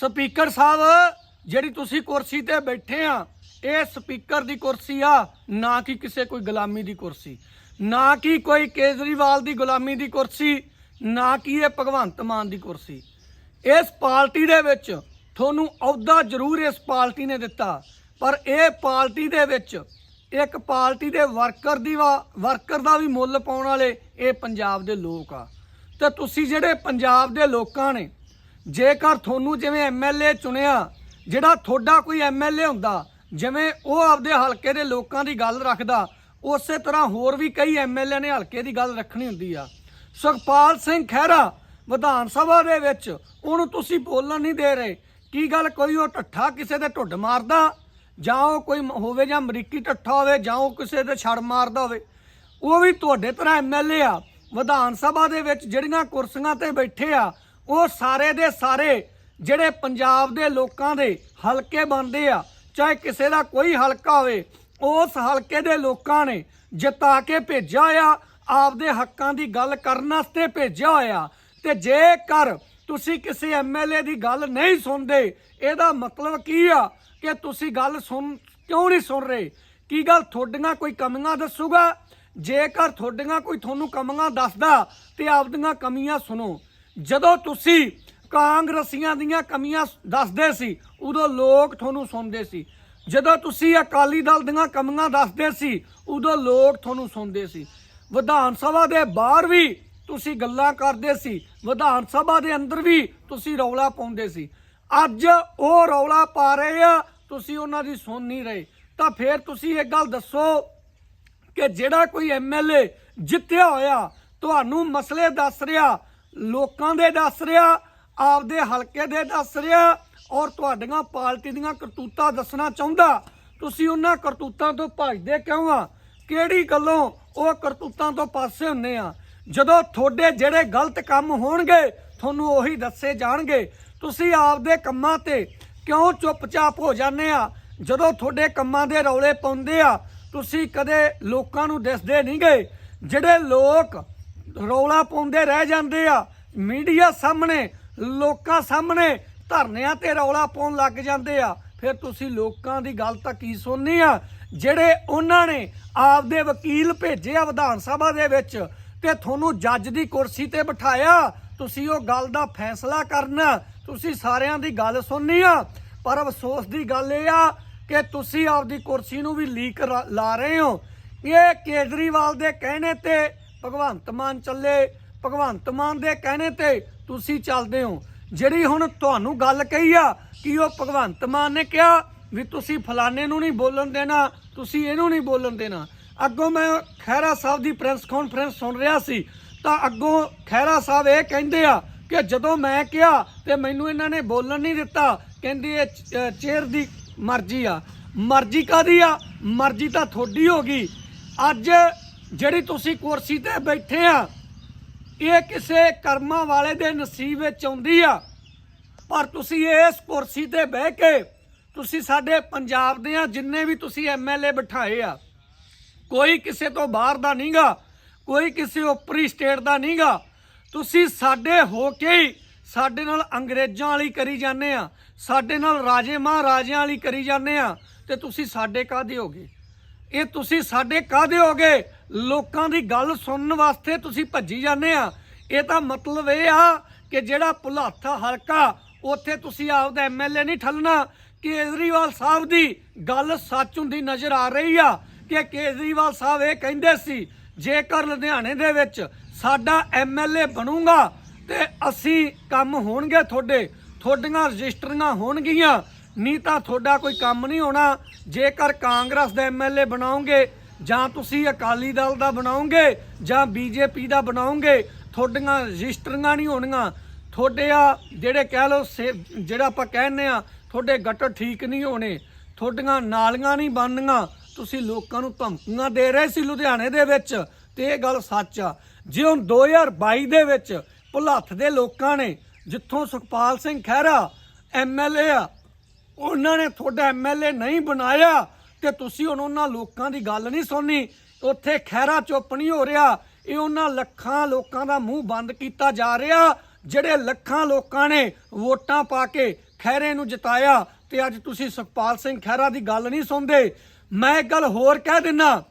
Speaker ਸਾਹਿਬ, ਜਿਹੜੀ ਤੁਸੀਂ ਕੁਰਸੀ ਤੇ ਬੈਠੇ ਆ, ਇਹ ਸਪੀਕਰ ਦੀ ਕੁਰਸੀ ਆ, ਨਾ ਕਿ ਕਿਸੇ ਕੋਈ ਗੁਲਾਮੀ ਦੀ ਕੁਰਸੀ। ਨਾ ਕਿ ਕੋਈ ਕੇਜਰੀਵਾਲ ਦੀ ਗੁਲਾਮੀ ਦੀ ਕੁਰਸੀ, ਨਾ ਕਿ ਇਹ ਭਗਵੰਤ ਮਾਨ ਦੀ ਕੁਰਸੀ। ਇਸ ਪਾਰਟੀ ਦੇ ਵਿੱਚ ਤੁਹਾਨੂੰ ਅਹੁਦਾ ਜ਼ਰੂਰ ਇਸ ਪਾਰਟੀ ਨੇ ਦਿੱਤਾ, ਪਰ ਇਹ ਪਾਰਟੀ ਦੇ ਵਿੱਚ ਇੱਕ ਪਾਰਟੀ ਦੇ ਵਰਕਰ ਦੀ ਵਾ- ਵਰਕਰ ਦਾ ਵੀ ਮੁੱਲ ਪਾਉਣ ਵਾਲੇ ਇਹ ਪੰਜਾਬ ਦੇ ਲੋਕ ਆ। ਤੇ ਤੁਸੀਂ ਜਿਹੜੇ ਪੰਜਾਬ ਦੇ ਲੋਕਾਂ ਨੇ ਜੇਕਰ ਤੁਹਾਨੂੰ ਜਿਵੇਂ ਐਮਐਲਏ ਚੁਣਿਆ, ਜਿਹੜਾ ਤੁਹਾਡਾ ਕੋਈ ਐਮਐਲਏ ਹੁੰਦਾ, ਜਿਵੇਂ ਉਹ ਆਪਦੇ ਹਲਕੇ ਦੇ ਲੋਕਾਂ ਦੀ ਗੱਲ ਰੱਖਦਾ, ਉਸੇ ਤਰ੍ਹਾਂ ਹੋਰ ਵੀ ਕਈ ਐਮਐਲਏ ਨੇ ਹਲਕੇ ਦੀ ਗੱਲ ਰੱਖਣੀ ਹੁੰਦੀ ਆ। ਸੁਖਪਾਲ ਸਿੰਘ ਖਹਿਰਾ ਵਿਧਾਨ ਸਭਾ ਦੇ ਵਿੱਚ, ਉਹਨੂੰ ਤੁਸੀਂ ਬੋਲਣ ਨਹੀਂ ਦੇ ਰਹੇ। ਕੀ ਗੱਲ ਕੋਈ ਉਹ ਠੱਠਾ ਕਿਸੇ ਦੇ ਢੁੱਡ ਮਾਰਦਾ? ਜਾਂ ਉਹ ਕੋਈ ਹੋਵੇ ਜਾਂ ਅਮਰੀਕੀ ਠੱਠਾ ਹੋਵੇ, ਜਾਂ ਉਹ ਕਿਸੇ ਦੇ ਛੜ ਮਾਰਦਾ ਹੋਵੇ। ਉਹ ਵੀ ਤੁਹਾਡੇ ਤਰ੍ਹਾਂ ਐਮਐਲਏ ਆ। ਵਿਧਾਨ ਸਭਾ ਦੇ ਵਿੱਚ ਜਿਹੜੀਆਂ ਕੁਰਸੀਆਂ ਤੇ ਬੈਠੇ ਆ ਉਹ ਸਾਰੇ ਦੇ ਸਾਰੇ ਜਿਹੜੇ ਪੰਜਾਬ ਦੇ ਲੋਕਾਂ ਦੇ ਹਲਕੇ ਬਣਦੇ ਆ, ਚਾਹੇ ਕਿਸੇ ਦਾ ਕੋਈ ਹਲਕਾ ਹੋਵੇ, ਉਸ ਹਲਕੇ ਦੇ ਲੋਕਾਂ ਨੇ ਜਿਤਾ ਕੇ ਭੇਜਿਆ ਆ, ਆਪਦੇ ਹੱਕਾਂ ਦੀ ਗੱਲ ਕਰਨ ਵਾਸਤੇ ਭੇਜਿਆ ਹੋਇਆ। ਤੇ ਜੇਕਰ ਤੁਸੀਂ ਕਿਸੇ ਐਮਐਲਏ ਦੀ ਗੱਲ ਨਹੀਂ ਸੁਣਦੇ, ਇਹਦਾ ਮਤਲਬ ਕੀ ਆ ਕਿ ਤੁਸੀਂ ਗੱਲ ਸੁਣ, ਕਿਉਂ ਨਹੀਂ ਸੁਣ ਰਹੇ? ਕੀ ਗੱਲ ਤੁਹਾਡੀਆਂ ਕੋਈ ਕਮੀਆਂ ਦੱਸੂਗਾ? ਜੇਕਰ ਤੁਹਾਡੀਆਂ ਕੋਈ ਤੁਹਾਨੂੰ ਕਮੀਆਂ ਦੱਸਦਾ ਤੇ ਆਪਦੀਆਂ ਕਮੀਆਂ ਸੁਣੋ। ਜਦੋਂ ਤੁਸੀਂ ਕਾਂਗਰਸੀਆਂ ਦੀਆਂ ਕਮੀਆਂ ਦੱਸਦੇ ਸੀ, ਉਦੋਂ ਲੋਕ ਤੁਹਾਨੂੰ ਸੁਣਦੇ ਸੀ। ਜਦੋਂ ਤੁਸੀਂ ਅਕਾਲੀ ਦਲ ਦੀਆਂ ਕਮੀਆਂ ਦੱਸਦੇ ਸੀ, ਉਦੋਂ ਲੋਕ ਤੁਹਾਨੂੰ ਸੁਣਦੇ ਸੀ। ਵਿਧਾਨ ਸਭਾ ਦੇ ਬਾਹਰ ਵੀ ਤੁਸੀਂ ਗੱਲਾਂ ਕਰਦੇ ਸੀ, ਵਿਧਾਨ ਸਭਾ ਦੇ ਅੰਦਰ ਵੀ ਤੁਸੀਂ ਰੌਲਾ ਪਾਉਂਦੇ ਸੀ। ਅੱਜ ਉਹ ਰੌਲਾ ਪਾ ਰਹੇ ਆ, ਤੁਸੀਂ ਉਹਨਾਂ ਦੀ ਸੁਣ ਨਹੀਂ ਰਹੇ। ਤਾਂ ਫਿਰ ਤੁਸੀਂ ਇਹ ਗੱਲ ਦੱਸੋ ਕਿ ਜਿਹੜਾ ਕੋਈ ਐਮਐਲਏ ਜਿੱਤਿਆ ਹੋਇਆ, ਤੁਹਾਨੂੰ ਮਸਲੇ ਦੱਸ ਰਿਹਾ ਲੋਕਾਂ ਦੇ ਦੱਸ ਰਿਹਾ, ਆਪਦੇ ਹਲਕੇ ਦੇ ਦੱਸ ਰਿਹਾ ਔਰ ਤੁਹਾਡੀਆਂ ਪਾਰਟੀ ਦੀਆਂ ਕਰਤੂਤਾਂ ਦੱਸਣਾ ਚਾਹੁੰਦਾ। ਤੁਸੀਂ ਉਹਨਾਂ ਕਰਤੂਤਾਂ ਤੋਂ ਭੱਜਦੇ ਕਿਉਂ ਆ? ਕਿਹੜੀ ਗੱਲੋਂ ਉਹ ਕਰਤੂਤਾਂ ਤੋਂ ਪਾਸੇ ਹੁੰਨੇ ਆ? ਜਦੋਂ ਤੁਹਾਡੇ ਜਿਹੜੇ ਗਲਤ ਕੰਮ ਹੋਣਗੇ, ਤੁਹਾਨੂੰ ਉਹੀ ਦੱਸੇ ਜਾਣਗੇ। ਤੁਸੀਂ ਆਪਦੇ ਕੰਮਾਂ ਤੇ ਕਿਉਂ ਚੁੱਪਚਾਪ ਹੋ ਜਾਂਦੇ ਆ? ਜਦੋਂ ਤੁਹਾਡੇ ਕੰਮਾਂ ਦੇ ਰੌਲੇ ਪਾਉਂਦੇ ਆ, ਤੁਸੀਂ ਕਦੇ ਲੋਕਾਂ ਨੂੰ ਦਿਸਦੇ ਨਹੀਂ ਗਏ ਜਿਹੜੇ ਲੋਕ ਰੌਲਾ ਪਾਉਂਦੇ ਰਹਿ ਜਾਂਦੇ ਆ। ਮੀਡੀਆ ਸਾਹਮਣੇ, ਲੋਕਾਂ ਸਾਹਮਣੇ ਧਰਨਿਆਂ ਤੇ ਰੌਲਾ ਪਾਉਣ ਲੱਗ ਜਾਂਦੇ ਆ। ਫਿਰ ਤੁਸੀਂ ਲੋਕਾਂ ਦੀ ਗੱਲ ਤਾਂ ਕੀ ਸੁਣਨੀ ਆ? ਜਿਹੜੇ ਉਹਨਾਂ ਨੇ ਆਪਦੇ ਵਕੀਲ ਭੇਜੇ ਆ ਵਿਧਾਨ ਸਭਾ ਦੇ ਵਿੱਚ ਤੇ ਤੁਹਾਨੂੰ ਜੱਜ ਦੀ ਕੁਰਸੀ ਤੇ ਬਿਠਾਇਆ, ਤੁਸੀਂ ਉਹ ਗੱਲ ਦਾ ਫੈਸਲਾ ਕਰਨਾ। ਤੁਸੀਂ ਸਾਰਿਆਂ ਦੀ ਗੱਲ ਸੁਣਨੀ ਆ। ਪਰ ਅਫਸੋਸ ਦੀ ਗੱਲ ਇਹ ਆ ਕਿ ਤੁਸੀਂ ਆਪਦੀ ਕੁਰਸੀ ਨੂੰ ਵੀ ਲੀਕ ਲਾ ਰਹੇ ਹੋ। ਇਹ ਕੇਜਰੀਵਾਲ ਦੇ ਕਹਿਣੇ ਤੇ ਭਗਵੰਤ ਮਾਨ ਚੱਲੇ, ਭਗਵੰਤ ਮਾਨ ਦੇ ਕਹਿਣੇ ਤੇ ਤੁਸੀਂ ਚੱਲਦੇ ਹੋ। ਜਿਹੜੀ ਹੁਣ ਤੁਹਾਨੂੰ ਗੱਲ ਕਹੀ ਆ, ਕਿ ਉਹ ਭਗਵੰਤ ਮਾਨ ਨੇ ਕਿਹਾ ਵੀ ਤੁਸੀਂ ਫਲਾਣੇ ਨੂੰ ਨਹੀਂ ਬੋਲਣ ਦੇਣਾ, ਤੁਸੀਂ ਇਹਨੂੰ ਨਹੀਂ ਬੋਲਣ ਦੇਣਾ। ਅੱਗੋਂ ਮੈਂ ਖਹਿਰਾ ਸਾਹਿਬ ਦੀ ਪ੍ਰੈਸ ਕਾਨਫਰੰਸ ਸੁਣ ਰਿਹਾ ਸੀ, ਤਾਂ ਅੱਗੋਂ ਖਹਿਰਾ ਸਾਹਿਬ ਇਹ ਕਹਿੰਦੇ ਆ ਕਿ ਜਦੋਂ ਮੈਂ ਕਿਹਾ ਤੇ ਮੈਨੂੰ ਇਹਨਾਂ ਨੇ ਬੋਲਣ ਨਹੀਂ ਦਿੱਤਾ, ਕਹਿੰਦੀ ਇਹ ਚੇਅਰ ਦੀ ਮਰਜ਼ੀ ਆ। ਮਰਜ਼ੀ ਕਾਦੀ ਆ? ਮਰਜ਼ੀ ਤਾਂ ਤੁਹਾਡੀ ਹੋ ਗਈ। ਅੱਜ ਜਿਹੜੀ ਤੁਸੀਂ ਕੁਰਸੀ ਤੇ ਬੈਠੇ ਆ, ਇਹ ਕਿਸੇ ਕਰਮਾਂ ਵਾਲੇ ਦੇ ਨਸੀਬ ਵਿੱਚ ਆਉਂਦੀ ਆ। ਪਰ ਤੁਸੀਂ ਇਸ ਕੁਰਸੀ ਤੇ ਬਹਿ ਕੇ ਤੁਸੀਂ ਸਾਡੇ ਪੰਜਾਬ ਦੇ ਆ, ਜਿੰਨੇ ਵੀ ਤੁਸੀਂ ਐਮਐਲਏ ਬਿਠਾਏ ਆ, ਕੋਈ ਕਿਸੇ ਤੋਂ ਬਾਹਰ ਦਾ ਨਹੀਂਗਾ ਕੋਈ ਕਿਸੇ ਉੱਪਰੀ ਸਟੇਟ ਦਾ ਨਹੀਂਗਾ ਤੁਸੀਂ ਸਾਡੇ ਹੋ ਕੇ ਹੀ ਸਾਡੇ ਨਾਲ ਅੰਗਰੇਜ਼ਾਂ ਵਾਲੀ ਕਰੀ ਜਾਂਦੇ ਆ, ਸਾਡੇ ਨਾਲ ਰਾਜੇ ਮਹਾਰਾਜਿਆਂ ਵਾਲੀ ਕਰੀ ਜਾਂਦੇ ਆ, ਤੇ ਤੁਸੀਂ ਸਾਡੇ ਕਾਹਦੇ ਹੋਗੇ? ਇਹ ਤੁਸੀਂ ਸਾਡੇ ਕਾਹਦੇ ਹੋਗੇ ਲੋਕਾਂ ਦੀ ਗੱਲ ਸੁਣਨ ਵਾਸਤੇ ਤੁਸੀਂ ਭੱਜੀ ਜਾਂਦੇ ਆ। ਇਹ ਤਾਂ ਮਤਲਬ ਇਹ ਆ ਕਿ ਜਿਹੜਾ ਭੁਲੱਥ ਹਲਕਾ, ਉੱਥੇ ਤੁਸੀਂ ਆਪਦਾ ਐਮਐਲਏ ਨਹੀਂ ਠੱਲਣਾ। ਕੇਜਰੀਵਾਲ ਸਾਹਿਬ ਦੀ ਗੱਲ ਸੱਚ ਹੁੰਦੀ ਨਜ਼ਰ ਆ ਰਹੀ ਆ ਕਿ ਕੇਜਰੀਵਾਲ ਸਾਹਿਬ ਇਹ ਕਹਿੰਦੇ ਸੀ, ਜੇਕਰ ਲੁਧਿਆਣੇ ਦੇ ਵਿੱਚ ਸਾਡਾ ਐਮਐਲਏ ਬਣੂਗਾ ਤੇ ਅਸੀਂ ਕੰਮ ਹੋਣਗੇ ਤੁਹਾਡੇ, ਤੁਹਾਡੀਆਂ ਰਜਿਸਟਰੀਆਂ ਹੋਣਗੀਆਂ ਨਹੀਂ ਤਾਂ ਤੁਹਾਡਾ ਕੋਈ ਕੰਮ ਨਹੀਂ ਹੋਣਾ। ਜੇਕਰ ਕਾਂਗਰਸ ਦਾ ਐਮਐਲਏ ਬਣਾਉਂਗੇ, ਜਾਂ ਤੁਸੀਂ ਅਕਾਲੀ ਦਲ ਦਾ ਬਣਾਓਗੇ ਜਾਂ ਬੀਜੇਪੀ ਦਾ ਬਣਾਓਗੇ ਤੁਹਾਡੀਆਂ ਰਜਿਸਟਰੀਆਂ ਨਹੀਂ ਹੋਣੀਆਂ। ਤੁਹਾਡੇ ਆ ਜਿਹੜੇ ਕਹਿ ਲਓ ਸੇ- ਜਿਹੜਾ ਆਪਾਂ ਕਹਿੰਦੇ ਆ, ਤੁਹਾਡੇ ਗਟਰ ਠੀਕ ਨਹੀਂ ਹੋਣੇ। ਤੁਹਾਡੀਆਂ ਨਾਲੀਆਂ ਨਹੀਂ ਬਣਨੀਆਂ। ਤੁਸੀਂ ਲੋਕਾਂ ਨੂੰ ਧਮਕੀਆਂ ਦੇ ਰਹੇ ਸੀ ਲੁਧਿਆਣੇ ਦੇ ਵਿੱਚ। ਤੇ ਇਹ ਗੱਲ ਸੱਚ ਆ। ਜੇ ਹੁਣ 2022 ਦੇ ਵਿੱਚ ਭੁਲੱਥ ਦੇ ਲੋਕਾਂ ਨੇ, ਜਿੱਥੋਂ ਸੁਖਪਾਲ ਸਿੰਘ ਖਹਿਰਾ ਐਮਐਲਏ ਆ ਉਹਨਾਂ ਨੇ ਤੁਹਾਡਾ ਐਮਐਲਏ ਨਹੀਂ ਬਣਾਇਆ ਤੇ ਤੁਸੀਂ ਹੁਣ ਉਹਨਾਂ ਲੋਕਾਂ ਦੀ ਗੱਲ ਨਹੀਂ ਸੁਣਨੀ। ਉੱਥੇ ਖਹਿਰਾ ਚੁੱਪ ਨਹੀਂ ਹੋ ਰਿਹਾ। ਇਹ ਉਹਨਾਂ ਲੱਖਾਂ ਲੋਕਾਂ ਦਾ ਮੂੰਹ ਬੰਦ ਕੀਤਾ ਜਾ ਰਿਹਾ, ਜਿਹੜੇ ਲੱਖਾਂ ਲੋਕਾਂ ਨੇ ਵੋਟਾਂ ਪਾ ਕੇ ਖਹਿਰੇ ਨੂੰ ਜਿਤਾਇਆ। ਤੇ ਅੱਜ ਤੁਸੀਂ ਸੁਖਪਾਲ ਸਿੰਘ ਖਹਿਰਾ ਦੀ ਗੱਲ ਨਹੀਂ ਸੁਣਦੇ। ਮੈਂ ਇੱਕ ਗੱਲ ਹੋਰ ਕਹਿ ਦਿੰਨਾ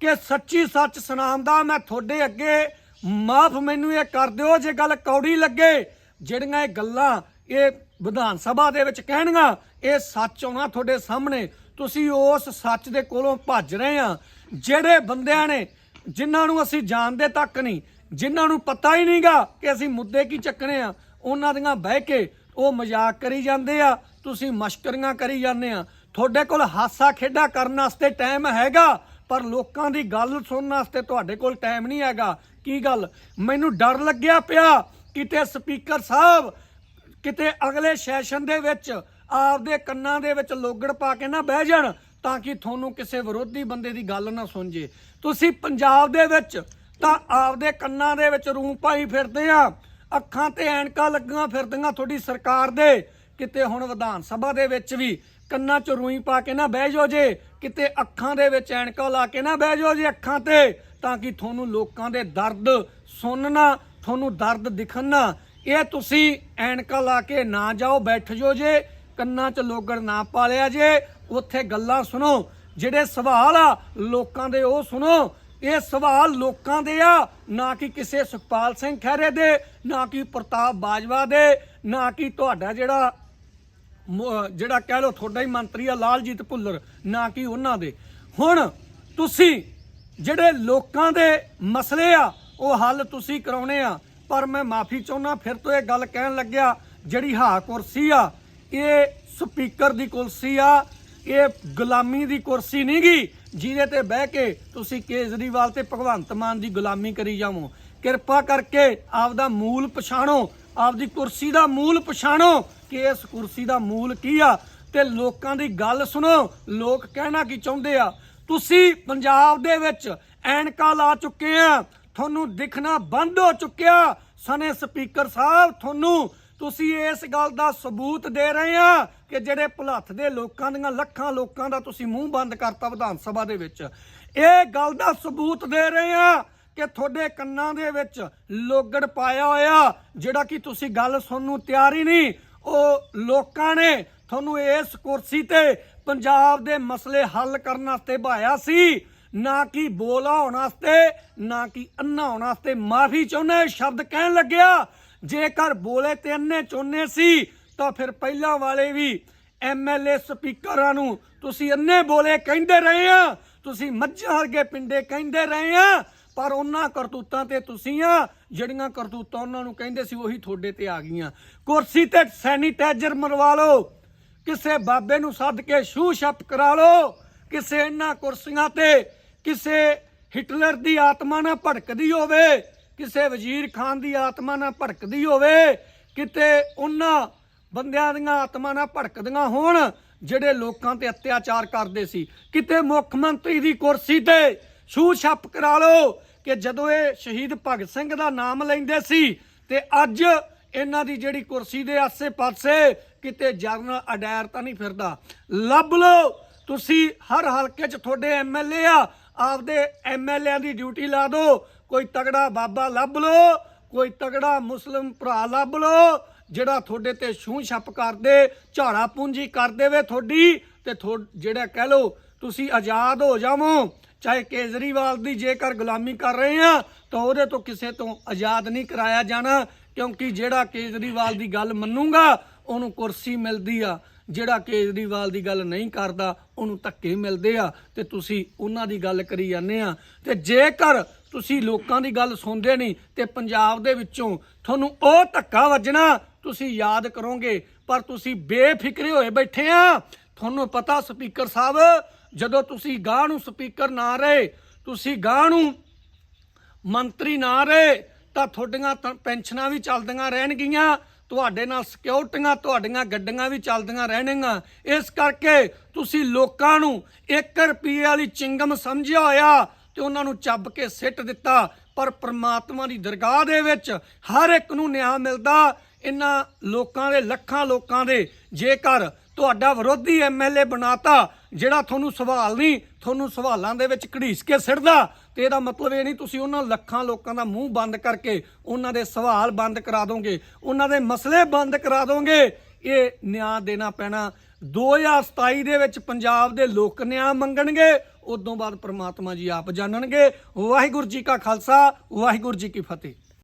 ਕਿ ਸੱਚੀ ਸੱਚ ਸੁਣਾਉਂਦਾ ਮੈਂ ਤੁਹਾਡੇ ਅੱਗੇ ਮਾਫ ਮੈਨੂੰ ਇਹ ਕਰ ਦਿਓ ਜੇ ਗੱਲ ਕੌੜੀ ਲੱਗੇ। ਜਿਹੜੀਆਂ ਇਹ ਗੱਲਾਂ ਇਹ ਵਿਧਾਨ ਸਭਾ ਦੇ ਵਿੱਚ ਕਹਿਣੀਆਂ ਇਹ ਸੱਚ ਆਉਣਾ ਤੁਹਾਡੇ ਸਾਹਮਣੇ। ਤੁਸੀਂ ਉਸ ਸੱਚ ਦੇ ਕੋਲੋਂ ਭੱਜ ਰਹੇ ਆ। ਜਿਹੜੇ ਬੰਦਿਆਂ ਨੇ, ਜਿਨ੍ਹਾਂ ਨੂੰ ਅਸੀਂ ਜਾਣਦੇ ਤੱਕ ਨਹੀਂ, ਜਿਨ੍ਹਾਂ ਨੂੰ ਪਤਾ ਹੀ ਨਹੀਂਗਾ ਕਿ ਅਸੀਂ ਮੁੱਦੇ ਕੀ ਚੱਕਣੇ ਆ, ਉਹਨਾਂ ਦੀਆਂ ਬਹਿ ਕੇ ਉਹ ਮਜ਼ਾਕ ਕਰੀ ਜਾਂਦੇ ਆ, ਤੁਸੀਂ ਮਸ਼ਕਰੀਆਂ ਕਰੀ ਜਾਂਦੇ ਆ। ਤੁਹਾਡੇ ਕੋਲ ਹਾਸਾ ਖੇਡਾ ਕਰਨ ਵਾਸਤੇ ਟਾਈਮ ਹੈਗਾ, ਪਰ ਲੋਕਾਂ ਦੀ ਗੱਲ ਸੁਣਨ ਵਾਸਤੇ ਤੁਹਾਡੇ ਕੋਲ ਟਾਈਮ ਨਹੀਂ ਹੈਗਾ। ਕੀ ਗੱਲ? ਮੈਨੂੰ ਡਰ ਲੱਗਿਆ ਪਿਆ ਕਿਤੇ ਸਪੀਕਰ ਸਾਹਿਬ, ਕਿਤੇ ਅਗਲੇ ਸੈਸ਼ਨ ਦੇ ਵਿੱਚ ਆਪਦੇ ਕੰਨਾਂ ਦੇ ਵਿੱਚ ਲੋਗੜ ਪਾ ਕੇ ਨਾ ਬਹਿ ਜਾਣ ਤਾਂ ਕਿ ਤੁਹਾਨੂੰ ਕਿਸੇ ਵਿਰੋਧੀ ਬੰਦੇ ਦੀ ਗੱਲ ਨਾ ਸੁਣ ਜੇ। ਤੁਸੀਂ ਪੰਜਾਬ ਦੇ ਵਿੱਚ ਤਾਂ ਆਪਦੇ ਕੰਨਾਂ ਦੇ ਵਿੱਚ ਰੂੰ ਪਾਈ ਫਿਰਦੇ ਆ। ਅੱਖਾਂ ਤੇ ਐਨਕਾਂ ਲੱਗੀਆਂ ਫਿਰਦੀਆਂ ਤੁਹਾਡੀ ਸਰਕਾਰ ਦੇ। ਕਿਤੇ ਹੁਣ ਵਿਧਾਨ ਸਭਾ ਦੇ ਵਿੱਚ ਵੀ ਕੰਨਾਂ 'ਚ ਰੂਈ ਪਾ ਕੇ ਨਾ ਬਹਿ ਜਾਓ ਜੇ। ਕਿਤੇ ਅੱਖਾਂ ਦੇ ਵਿੱਚ ਐਨਕਾਂ ਲਾ ਕੇ ਨਾ ਬਹਿ ਜਾਓ ਜੇ ਅੱਖਾਂ ਤੇ। ਤਾਂ ਕਿ ਤੁਹਾਨੂੰ ਲੋਕਾਂ ਦੇ ਦਰਦ ਸੁਣਨਾ, ਤੁਹਾਨੂੰ ਦਰਦ ਦਿਖਣਾ ਇਹ ਤੁਸੀਂ ਐਨਕਾਂ ਲਾ ਕੇ ਨਾ ਜਾਓ, ਬੈਠ ਜਾਓ ਜੇ। ਕੰਨਾਂ 'ਚ ਲੋਗੜ ਨਾ ਪਾ ਲਿਆ ਜੇ, ਉੱਥੇ ਗੱਲਾਂ ਸੁਣੋ। ਜਿਹੜੇ ਸਵਾਲ ਆ, ਲੋਕਾਂ ਦੇ ਉਹ ਸੁਣੋ। ਇਹ ਸਵਾਲ ਲੋਕਾਂ ਦੇ ਆ, ਨਾ ਕਿ ਕਿਸੇ ਸੁਖਪਾਲ ਸਿੰਘ ਖਹਿਰੇ ਦੇ, ਨਾ ਕਿ ਪ੍ਰਤਾਪ ਬਾਜਵਾ ਦੇ, ਨਾ ਕਿ ਤੁਹਾਡਾ ਜਿਹੜਾ ਜਿਹੜਾ ਕਹਿ ਲਓ ਤੁਹਾਡਾ ਹੀ ਮੰਤਰੀ ਆ, ਲਾਲਜੀਤ ਭੁੱਲਰ, ਨਾ ਕਿ ਉਹਨਾਂ ਦੇ। ਹੁਣ ਤੁਸੀਂ ਜਿਹੜੇ ਲੋਕਾਂ ਦੇ ਮਸਲੇ ਆ, ਉਹ ਹੱਲ ਤੁਸੀਂ ਕਰਾਉਣੇ ਆ। ਪਰ ਮੈਂ ਮਾਫੀ ਚਾਹੁੰਦਾ ਫਿਰ ਤੋਂ ਇਹ ਗੱਲ ਕਹਿਣ ਲੱਗਿਆ, ਜਿਹੜੀ ਹਾ ਕੁਰਸੀ ਆ ਇਹ ਸਪੀਕਰ ਦੀ ਕੁਰਸੀ ਆ, ਇਹ ਗੁਲਾਮੀ ਦੀ ਕੁਰਸੀ ਨਹੀਂ ਗੀ। ਜਿਹਦੇ ਤੇ ਬਹਿ ਕੇ ਤੁਸੀਂ ਕੇਜਰੀਵਾਲ ਤੇ ਭਗਵੰਤ ਮਾਨ ਦੀ ਗੁਲਾਮੀ ਕਰੀ ਜਾਵੋ। ਕਿਰਪਾ ਕਰਕੇ ਆਪਦਾ ਮੂਲ ਪਛਾਣੋ, ਆਪਦੀ ਕੁਰਸੀ ਦਾ ਮੂਲ ਪਛਾਣੋ ਕਿ ਇਸ ਕੁਰਸੀ ਦਾ ਮੂਲ ਕੀ ਆ। ਤੇ ਲੋਕਾਂ ਦੀ ਗੱਲ ਸੁਣੋ, ਲੋਕ ਕਹਿਣਾ ਕੀ ਚਾਹੁੰਦੇ ਆ? ਤੁਸੀਂ ਪੰਜਾਬ ਦੇ ਵਿੱਚ ਐਨਕਾ ਲਾ ਚੁੱਕੇ ਆ, ਤੁਹਾਨੂੰ ਦਿਖਣਾ ਬੰਦ ਹੋ ਚੁੱਕਿਆ। ਸਨੇ ਸਪੀਕਰ ਸਾਹਿਬ, ਤੁਹਾਨੂੰ ਤੁਸੀਂ ਇਸ ਗੱਲ ਦਾ ਸਬੂਤ ਦੇ ਰਹੇ ਆ ਕਿ ਜਿਹੜੇ ਭੁਲੱਥ ਦੇ ਲੋਕਾਂ ਦੀਆਂ ਲੱਖਾਂ ਲੋਕਾਂ ਦਾ ਤੁਸੀਂ ਮੂੰਹ ਬੰਦ ਕਰਤਾ ਵਿਧਾਨ ਸਭਾ ਦੇ ਵਿੱਚ। ਇਹ ਗੱਲ ਦਾ ਸਬੂਤ ਦੇ ਰਹੇ ਆ ਕਿ ਤੁਹਾਡੇ ਕੰਨਾਂ ਦੇ ਵਿੱਚ ਲੋਗੜ ਪਾਇਆ ਹੋਇਆ, ਜਿਹੜਾ ਕਿ ਤੁਸੀਂ ਗੱਲ ਸੁਣਨ ਨੂੰ ਤਿਆਰ ਹੀ ਨਹੀਂ, ਉਹ ਲੋਕਾਂ ਨੇ ਤੁਹਾਨੂੰ ਇਸ ਕੁਰਸੀ ਤੇ ਪੰਜਾਬ ਦੇ ਮਸਲੇ ਹੱਲ ਕਰਨ ਵਾਸਤੇ ਭਾਇਆ ਸੀ। ਨਾ ਕਿ ਬੋਲਾ ਹੋਣ ਵਾਸਤੇ, ਨਾ ਕਿ ਅੰਨਾ ਹੋਣ ਵਾਸਤੇ। ਮਾਫੀ ਚਾਹੁੰਦਾ, ਇਹ ਸ਼ਬਦ ਕਹਿਣ ਲੱਗਿਆ ਜੇਕਰ ਬੋਲੇ ਤੇ ਅੰਨੇ ਚੋਨੇ ਸੀ, ਤਾਂ ਫਿਰ ਪਹਿਲਾਂ ਵਾਲੇ ਵੀ ਐਮਐਲਏ ਸਪੀਕਰਾਂ ਨੂੰ ਤੁਸੀਂ ਅੰਨੇ ਬੋਲੇ ਕਹਿੰਦੇ ਰਹੇ ਆ, ਤੁਸੀਂ ਮੱਝਾਂ ਵਰਗੇ ਪਿੰਡੇ ਕਹਿੰਦੇ ਰਹੇ ਆ, ਪਰ ਉਹਨਾਂ ਕਰਤੂਤਾਂ ਤੇ ਤੁਸੀਂ ਆ, ਜਿਹੜੀਆਂ ਕਰਤੂਤਾਂ ਉਹਨਾਂ ਨੂੰ ਕਹਿੰਦੇ ਸੀ ਉਹੀ ਤੁਹਾਡੇ ਤੇ ਆ ਗਈਆਂ। ਕੁਰਸੀ ਤੇ ਸੈਨੀਟਾਈਜ਼ਰ ਮਰਵਾ ਲਓ, ਕਿਸੇ ਬਾਬੇ ਨੂੰ ਸੱਦ ਕੇ ਛੂ ਛੱਪ ਕਰਾ ਲਓ, ਕਿਸੇ ਇਹਨਾਂ ਕੁਰਸੀਆਂ ਤੇ ਕਿਸੇ ਹਿਟਲਰ ਦੀ ਆਤਮਾ ਨਾਲ ਭੜਕਦੀ ਹੋਵੇ ਕਿਸੇ ਵਜ਼ੀਰ ਖਾਨ ਦੀ ਆਤਮਾ ਨਾ ਭੜਕਦੀ ਹੋਵੇ, ਕਿਤੇ ਉਹਨਾਂ ਬੰਦਿਆਂ ਦੀਆਂ ਆਤਮਾ ਨਾ ਭੜਕਦੀਆਂ ਹੋਣ, ਜਿਹੜੇ ਲੋਕਾਂ ਤੇ ਅਤਿਆਚਾਰ ਕਰਦੇ ਸੀ। ਕਿਤੇ ਮੁੱਖ ਮੰਤਰੀ ਦੀ ਕੁਰਸੀ ਤੇ ਛੂ ਛੱਪ ਕਰਾ ਲਓ ਕਿ ਜਦੋਂ ਇਹ ਸ਼ਹੀਦ ਭਗਤ ਸਿੰਘ ਦਾ ਨਾਮ ਲੈਂਦੇ ਸੀ, ਤੇ ਅੱਜ ਇਹਨਾਂ ਦੀ ਜਿਹੜੀ ਕੁਰਸੀ ਦੇ ਆਸੇ-ਪਾਸੇ ਕਿਤੇ ਜਰਨਲ ਅਡਾਇਰ ਤਾਂ ਨਹੀਂ ਫਿਰਦਾ। ਲੱਭ ਲਓ, ਤੁਸੀਂ ਹਰ ਹਲਕੇ 'ਚ ਤੁਹਾਡੇ ਐਮਐਲਏ ਆ, ਆਪਦੇ ਐਮਐਲਏਆਂ ਦੀ ਡਿਊਟੀ ਲਾ ਦਿਓ ਕੋਈ ਤਗੜਾ ਬਾਬਾ ਲੱਭ ਲਓ ਕੋਈ ਤਗੜਾ ਮੁਸਲਮ ਭਰਾ ਲੱਭ ਲਓ ਜਿਹੜਾ ਤੁਹਾਡੇ ਤੇ ਛੂੰ ਛੱਪ ਕਰਦੇ, ਝਾੜਾ ਪੂੰਜੀ ਕਰ ਦੇਵੇ ਤੁਹਾਡੀ ਤੇ ਥੋ- ਜਿਹੜਾ ਕਹਿ ਲਓ, ਤੁਸੀਂ ਆਜ਼ਾਦ ਹੋ ਜਾਵੋ। ਚਾਹੇ ਕੇਜਰੀਵਾਲ ਦੀ ਜੇਕਰ ਗੁਲਾਮੀ ਕਰ ਰਹੇ ਆ, ਤਾਂ ਉਹਦੇ ਤੋਂ ਕਿਸੇ ਤੋਂ ਆਜ਼ਾਦ ਨਹੀਂ ਕਰਾਇਆ ਜਾਣਾ, ਕਿਉਂਕਿ ਜਿਹੜਾ ਕੇਜਰੀਵਾਲ ਦੀ ਗੱਲ ਮੰਨੂਗਾ, ਉਹਨੂੰ ਕੁਰਸੀ ਮਿਲਦੀ ਆ। ਜਿਹੜਾ ਕੇਜਰੀਵਾਲ ਦੀ ਗੱਲ ਨਹੀਂ ਕਰਦਾ, ਉਹਨੂੰ ਧੱਕੇ ਮਿਲਦੇ ਆ ਤੇ ਤੁਸੀਂ ਉਹਨਾਂ ਦੀ ਗੱਲ ਕਰੀ ਜਾਂਦੇ ਆ। ਤੇ ਜੇਕਰ ਤੁਸੀਂ ਲੋਕਾਂ ਦੀ ਗੱਲ ਸੁਣਦੇ ਨਹੀਂ ਤੇ ਪੰਜਾਬ ਦੇ ਵਿੱਚੋਂ ਤੁਹਾਨੂੰ ਉਹ ਧੱਕਾ ਵੱਜਣਾ, ਤੁਸੀਂ ਯਾਦ ਕਰੋਗੇ, ਪਰ ਤੁਸੀਂ ਬੇਫਿਕਰੇ ਹੋਏ ਬੈਠੇ ਆ। ਤੁਹਾਨੂੰ ਪਤਾ ਸਪੀਕਰ ਸਾਹਿਬ, ਜਦੋਂ ਤੁਸੀਂ ਗਾਂ ਨੂੰ ਸਪੀਕਰ ਨਾ ਰਹੇ, ਤੁਸੀਂ ਗਾਂ ਨੂੰ ਮੰਤਰੀ ਨਾ ਰਹੇ, ਤਾਂ ਤੁਹਾਡੀਆਂ ਪੈਨਸ਼ਨਾਂ ਵੀ ਚੱਲਦੀਆਂ ਰਹਿਣਗੀਆਂ। ਤੁਹਾਡੇ ਨਾਲ ਸਿਕਿਉਰਟੀਆਂ ਤੁਹਾਡੀਆਂ ਗੱਡੀਆਂ ਵੀ ਚੱਲਦੀਆਂ ਰਹਿਣਗੀਆਂ। ਇਸ ਕਰਕੇ ਤੁਸੀਂ ਲੋਕਾਂ ਨੂੰ 1 ਰੁਪਏ ਵਾਲੀ ਚਿੰਗਮ ਸਮਝਿਆ ਹੋਇਆ ਤੇ ਉਹਨਾਂ ਨੂੰ ਚੱਬ ਕੇ ਸਿੱਟ ਦਿੱਤਾ। ਪਰ ਪ੍ਰਮਾਤਮਾ ਦੀ ਦਰਗਾਹ ਦੇ ਵਿੱਚ ਹਰ ਇੱਕ ਨੂੰ ਨਿਆਂ ਮਿਲਦਾ। ਇਹਨਾਂ ਲੋਕਾਂ ਦੇ ਲੱਖਾਂ ਲੋਕਾਂ ਦੇ ਜੇਕਰ ਤੁਹਾਡਾ ਵਿਰੋਧੀ ਐਮਐਲਏ ਬਣਾਤਾ ਜਿਹੜਾ ਤੁਹਾਨੂੰ ਸਵਾਲ ਨਹੀਂ, ਤੁਹਾਨੂੰ ਸਵਾਲਾਂ ਦੇ ਵਿੱਚ ਘੜੀਸ ਕੇ ਸਿੱਟਦਾ ਤੇ ਇਹਦਾ ਮਤਲਬ ਇਹ ਨਹੀਂ ਤੁਸੀਂ ਉਹਨਾਂ ਲੱਖਾਂ ਲੋਕਾਂ ਦਾ ਮੂੰਹ ਬੰਦ ਕਰਕੇ ਉਹਨਾਂ ਦੇ ਸਵਾਲ ਬੰਦ ਕਰਾ ਦੋਗੇ, ਉਹਨਾਂ ਦੇ ਮਸਲੇ ਬੰਦ ਕਰਾ ਦੋਗੇ। ਇਹ ਨਿਆਂ ਦੇਣਾ ਪੈਣਾ। 2027 ਦੇ ਵਿੱਚ ਪੰਜਾਬ ਦੇ ਲੋਕ ਨਿਆਂ ਮੰਗਣਗੇ, ਉਦੋਂ ਬਾਅਦ ਪ੍ਰਮਾਤਮਾ ਜੀ ਆਪ ਜਾਣਨਗੇ। ਵਾਹਿਗੁਰੂ ਜੀ ਕਾ ਖਾਲਸਾ, ਵਾਹਿਗੁਰੂ ਜੀ ਕੀ ਫਤਿਹ।